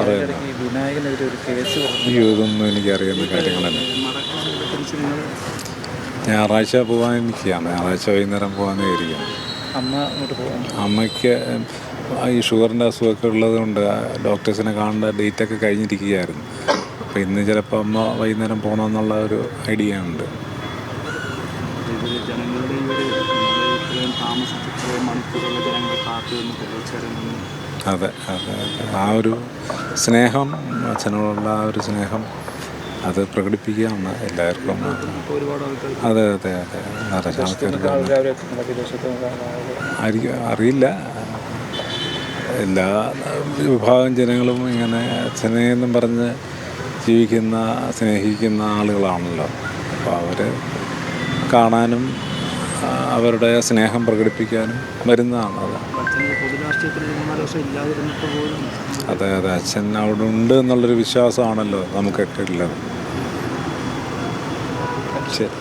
പറഞ്ഞു അയ്യോ ഇതൊന്നും എനിക്കറിയുന്ന കാര്യങ്ങളല്ല. ഞായറാഴ്ച പോകാനിരിക്കുകയാണ് ഞായറാഴ്ച വൈകുന്നേരം പോകാൻ അമ്മയ്ക്ക് ഈ ഷുഗറിന്റെ അസുഖമൊക്കെ ഉള്ളതുകൊണ്ട് ഡോക്ടേഴ്സിനെ കാണേണ്ട ഡേറ്റൊക്കെ കഴിഞ്ഞിരിക്കുകയായിരുന്നു. അപ്പോൾ ഇന്ന് ചിലപ്പോൾ അമ്മ വൈകുന്നേരം പോകണമെന്നുള്ള ഒരു ഐഡിയ ഉണ്ട്. ജനങ്ങളുടെ ഈ ഒരു താമസിച്ച് കാത്തു നിന്ന് തുടർച്ചയായിരുന്നു അതെ അതെ ആ ഒരു സ്നേഹം അച്ഛനോടുള്ള ആ ഒരു സ്നേഹം അത് പ്രകടിപ്പിക്കുകയാണ് എല്ലാവർക്കും അതെ അതെ അതെ. നിറച്ച ആൾക്കാർക്ക് അറിയില്ല. എല്ലാ വിഭാഗം ജനങ്ങളും ഇങ്ങനെ അച്ഛനെ എന്നും പറഞ്ഞ് ജീവിക്കുന്ന സ്നേഹിക്കുന്ന ആളുകളാണല്ലോ. അപ്പോൾ അവർ കാണാനും അവരുടെ സ്നേഹം പ്രകടിപ്പിക്കാനും വരുന്നതാണ് അത്. അതെ അതെ. അച്ഛൻ അവിടെ ഉണ്ട് എന്നുള്ളൊരു വിശ്വാസമാണല്ലോ നമുക്കൊക്കെ ഉള്ളത് ശരി.